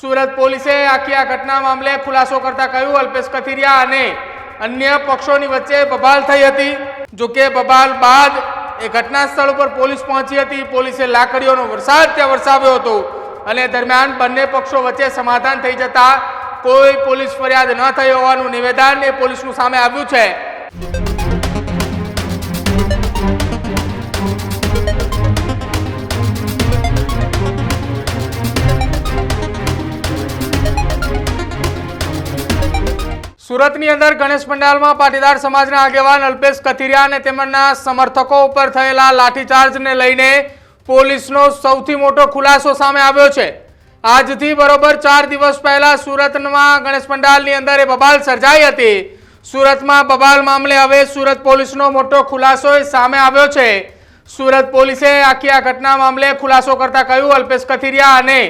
સુરત પોલીસે આખી આ ઘટના મામલે ખુલાસો કરતા કહ્યું, અલ્પેશ કથિરિયા અને અન્ય પક્ષોની વચ્ચે બબાલ થઈ હતી. જો કે બબાલ બાદ એ ઘટના સ્થળ ઉપર પોલીસ પહોંચી હતી. પોલીસે લાકડીઓનો વરસાદ ત્યાં વરસાવ્યો હતો અને દરમિયાન બંને પક્ષો વચ્ચે સમાધાન થઈ જતા કોઈ પોલીસ ફરિયાદ ન થઈ હોવાનું નિવેદન એ પોલીસનું સામે આવ્યું છે. સુરતની અંદર ગણેશ પંડાલમાં પાટીદાર સમાજના આગેવાન અલ્પેશ કથિરિયા અને તેમના સમર્થકો ઉપર થયેલા લાઠીચાર્જને લઈને પોલીસનો સૌથી મોટો ખુલાસો સામે આવ્યો છે. આજથી બરોબર ચાર દિવસ પહેલા સુરતમાં ગણેશ પંડાલની અંદર એ બબાલ સર્જાઈ હતી. સુરતમાં બબાલ મામલે હવે સુરત પોલીસનો મોટો ખુલાસો સામે આવ્યો છે. સુરત પોલીસે આખી આ ઘટના મામલે ખુલાસો કરતા કહ્યું, અલ્પેશ કથિરિયા અને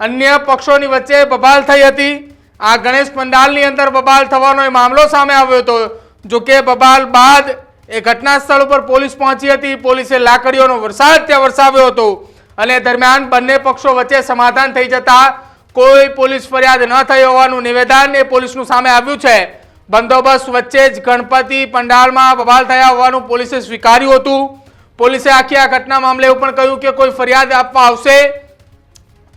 અન્ય પક્ષોની વચ્ચે બબાલ થઈ હતી. આ ગણેશ પંડાલની અંદર બબાલ થવાનો એ મામલો સામે આવ્યો હતો. જો કે બબાલ બાદ એ ઘટના સ્થળ ઉપર પોલીસ પહોંચી હતી. પોલીસે લાકડીઓનો વરસાદ ત્યાં વરસાવ્યો હતો અને દરમિયાન બંને પક્ષો વચ્ચે સમાધાન થઈ જતા કોઈ પોલીસ ફરિયાદ ન થઈ હોવાનું નિવેદન એ પોલીસનું સામે આવ્યું છે. બંદોબસ્ત વચ્ચે જ ગણપતિ પંડાલમાં બબાલ થયા હોવાનું પોલીસે સ્વીકાર્યું હતું. પોલીસે આખી આ ઘટના મામલે એવું પણ કહ્યું કે કોઈ ફરિયાદ આપવા આવશે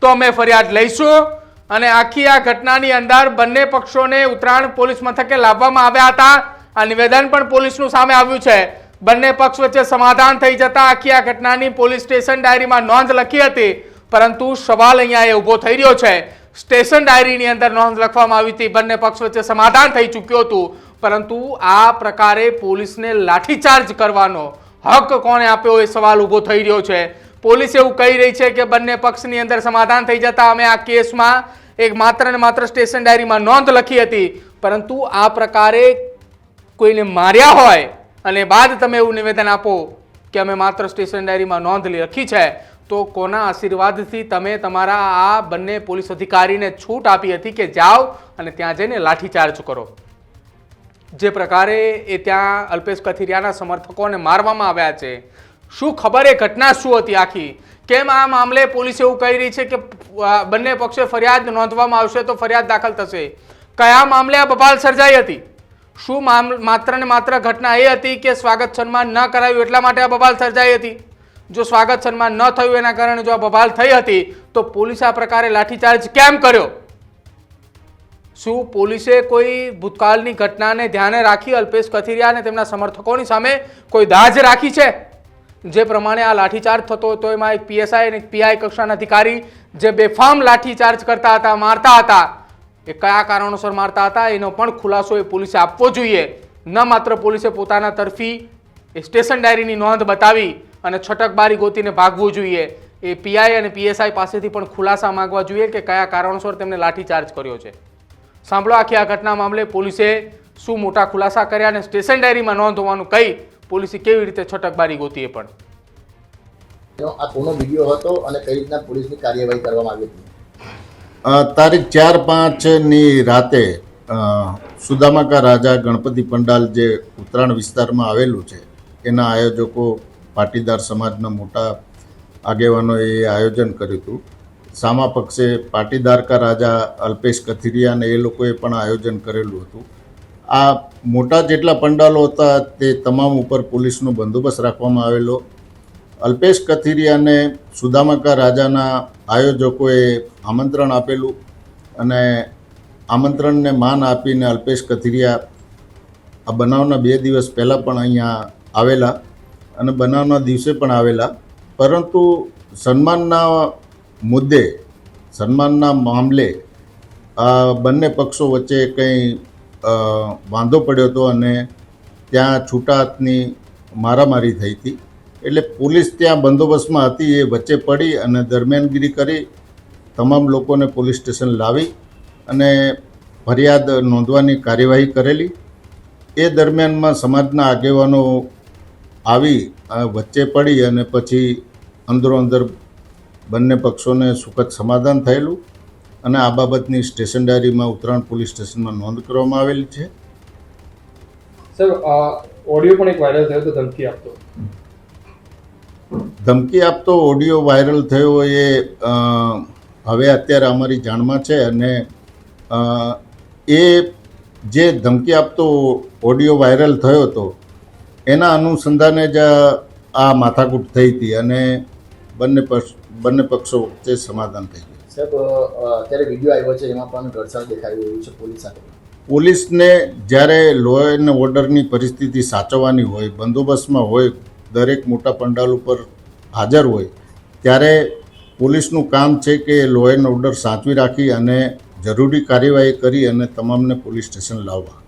તો અમે ફરિયાદ લઈશું. અને આખી આ ઘટનાની અંદર બંને પક્ષોને ઉત્તરાયણ પોલીસ મથકે લાવવામાં આવ્યા હતા. આ નિવેદન પણ પોલીસનું સામે આવ્યું છે. બંને પક્ષ વચ્ચે સમાધાન થઈ જતા આખી આ ઘટનાની પોલીસ સ્ટેશન ડાયરીમાં નોંધ લખી હતી. પરંતુ સવાલ અહીંયા એ ઊભો થઈ રહ્યો છે. સ્ટેશન ડાયરીની અંદર નોંધ લખવામાં આવી હતી. બંને પક્ષ વચ્ચે સમાધાન થઈ ચૂક્યું હતું. પરંતુ આ પ્રકારે પોલીસને લાઠીચાર્જ કરવાનો હક કોણે આપ્યો એ સવાલ ઊભો થઈ રહ્યો છે. પોલીસ એવું કહી રહી છે કે બંને પક્ષની અંદર સમાધાન થઈ જતા અમે આ કેસમાં એક માત્ર ને માત્ર સ્ટેશન ડાયરીમાં નોંધ લખી હતી. પરંતુ આ પ્રકારે કોઈને માર્યા હોય અને બાદ તમે એવું નિવેદન આપો કે અમે માત્ર સ્ટેશન ડાયરીમાં નોંધ લખી છે, તો કોના આશીર્વાદથી તમે તમારા આ બંને પોલીસ અધિકારીને છૂટ આપી હતી કે જાઓ અને ત્યાં જઈને લાઠીચાર્જ કરો. જે પ્રકારે એ ત્યાં અલ્પેશ કથિરિયાના સમર્થકોને મારવામાં આવ્યા છે. શું ખબર એ ઘટના શું હતી આખી? કેમ આ મામલે પોલીસ એવું કહી રહી છે કે બંને પક્ષે ફરિયાદ નોંધવામાં આવશે તો ફરિયાદ દાખલ થશે. કયા મામલે આ બબાલ સર્જાઈ હતી? શું માત્ર ને માત્ર ઘટના એ હતી કે સ્વાગત સન્માન ન કરાયું એટલા માટે આ બબાલ સર્જાઈ હતી? જો સ્વાગત સન્માન ન થયું એના કારણે જો આ બબાલ થઈ હતી, તો પોલીસ આ પ્રકારે લાઠીચાર્જ કેમ કર્યો? શું પોલીસે કોઈ ભૂતકાળની ઘટનાને ધ્યાને રાખી અલ્પેશ કથિરિયા અને તેમના સમર્થકોની સામે કોઈ દાજ રાખી છે? જે પ્રમાણે આ લાઠીચાર્જ થતો હતો, એમાં એક પીએસઆઈ અને પીઆઈ કક્ષાના અધિકારી જે બેફામ લાઠીચાર્જ કરતા હતા, મારતા હતા. એ કયા કારણોસર મારતા હતા, એનો પણ ખુલાસો એ પોલીસે આપવો જોઈએ. ન માત્ર પોલીસે પોતાના તરફી એ સ્ટેશન ડાયરીની નોંધ બતાવી અને છટકબારી ગોતીને ભાગવું જોઈએ. એ પીઆઈ અને પીએસઆઈ પાસેથી પણ ખુલાસા માંગવા જોઈએ કે કયા કારણોસર તેમને લાઠીચાર્જ કર્યો છે. સાંભળો આખી આ ઘટના મામલે પોલીસે શું મોટા ખુલાસા કર્યા અને સ્ટેશન ડાયરીમાં નોંધ હોવાનું કહી પોલીસે કેવી રીતે છટકબારી ગોતી એ પણ? આ કોનો વીડિયો હતો અને કઈ રીતના પોલીસની કાર્યવાહી કરવામાં આવી હતી? તારીખ ચાર પાંચની રાતે સુદામાકા રાજા ગણપતિ પંડાલ જે ઉત્તરાયણ વિસ્તારમાં આવેલું છે એના આયોજકો પાટીદાર સમાજના મોટા આગેવાનોએ આયોજન કર્યું હતું. સામા પક્ષે પાટીદાર કા રાજા અલ્પેશ કથિરિયા અને એ લોકોએ પણ આયોજન કરેલું હતું. આ મોટા જેટલા પંડાલો હતા તે તમામ ઉપર પોલીસનો બંદોબસ્ત રાખવામાં આવેલો. અલ્પેશ કથિરિયાને સુદામાકા રાજાના આયોજકોએ આમંત્રણ આપેલું અને આમંત્રણને માન આપીને અલ્પેશ કથિરિયા આ બનાવના બે દિવસ પહેલાં પણ અહીંયા આવેલા અને બનાવના દિવસે પણ આવેલા. પરંતુ સન્માનના મુદ્દે, સન્માનના મામલે આ બંને પક્ષો વચ્ચે કંઈ વાંધો પડ્યો હતો અને ત્યાં છૂટા હાથની મારામારી થઈ હતી. એટલે પોલીસ ત્યાં બંદોબસ્તમાં હતી, એ વચ્ચે પડી અને દરમિયાનગીરી કરી, તમામ લોકોને પોલીસ સ્ટેશન લાવી અને ફરિયાદ નોંધવાની કાર્યવાહી કરેલી. એ દરમિયાનમાં સમાજના આગેવાનો આવી વચ્ચે પડી અને પછી અંદરો અંદર બંને પક્ષોને સુખદ સમાધાન થયેલું. અને આ બાબતની સ્ટેશન ડાયરીમાં ઉત્તરાયણ પોલીસ સ્ટેશનમાં નોંધ કરવામાં આવેલી છે. સર ઓડિયો પણ એક વાયરલ થયો તો ધમકી આપતો. ધમકી આપતો ઓડિયો વાયરલ થયો એ હવે અત્યારે અમારી જાણમાં છે અને એ જે ધમકી આપતો ઓડિયો વાયરલ થયો હતો એના અનુસંધાને જ આ માથાકૂટ થઈ હતી અને બંને પક્ષ બંને પક્ષો વચ્ચે સમાધાન થઈ ગયું. સાહેબ અત્યારે વીડિયો આવ્યો છે, એમાં પણ ઘર્ષણ દેખાઈ રહ્યું છે પોલીસ સાથે. પોલીસને જ્યારે લો એન્ડ ઓર્ડરની પરિસ્થિતિ સાચવવાની હોય, બંદોબસ્તમાં હોય, દરેક મોટા પંડાલ ઉપર હાજર હોય, ત્યારે પોલીસનું કામ છે કે લો એન્ડ ઓર્ડર સાચવી રાખી અને જરૂરી કાર્યવાહી કરી અને તમામને પોલીસ સ્ટેશન લાવવા.